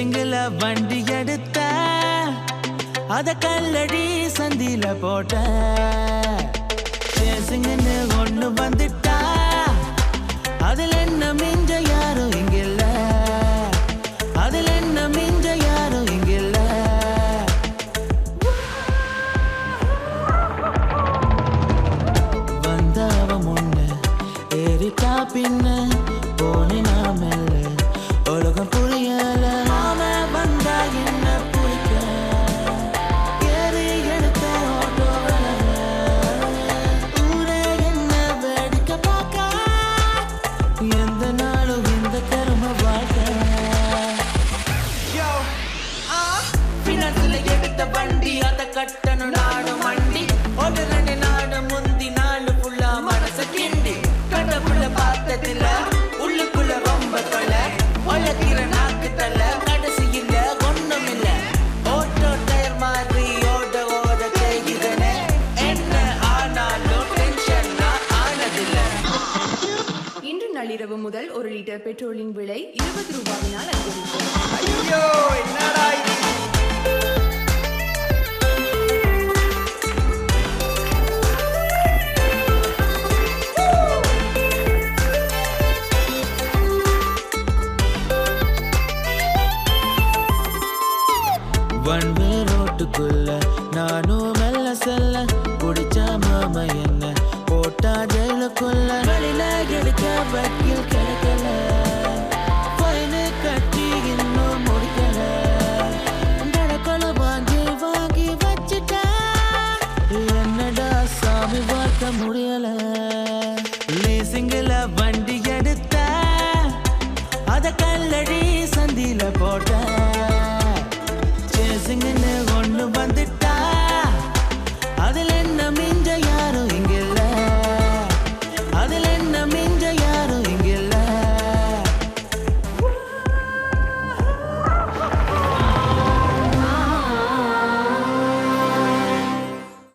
சிங்கில வண்டி எடுத்த அத கல்லடி சந்தில போட்ட. சேசிங்கன்னு ஒண்ணு வந்துட்டா அதுல என்ன மிஞ்ச யாரும் இங்கில்ல அதுல என்ன மிஞ்ச யாரும் இங்கில்ல வந்தவ முன்ன ஏறிட்டா பின்ன கட்டணும் நாடு மண்டி. ஒரு ரெண்டு நாடு முந்தி நாலு புள்ள மனச கடவுள பார்த்ததில்ல உள்ளுக்குள்ள ரொம்ப தொலை உலகிற நாக்கு தல கடைசியில் ஒண்ணும் இல்ல ஓட்டோ டயர் மாதிரி ஓட ஓட தேய்கிறனே என்ன ஆனாலும் டென்ஷன் ஆனதில்லை. இன்று நள்ளிரவு முதல் ஒரு லிட்டர் பெட்ரோலின் விலை இருபது ரூபாயினால் அதிகரிக்கும் வன்வே ரோட்டுக்குள்ள நானும் மெல்ல செல்ல குடிச்ச மாமா என்ன போட்டா ஜெயிலுக்குள்ள. வெளியில கிடைக்க வக்கீல் கிடைக்கல. ஃபைனு கட்டி இன்னும் முடிக்கல. நடக்கல வாங்கி வாங்கி வச்சுட்டா. என்னடா சாமி பார்க்க முடியல. லீசிங்கில் வண்டி எடுத்த அத கல்லடி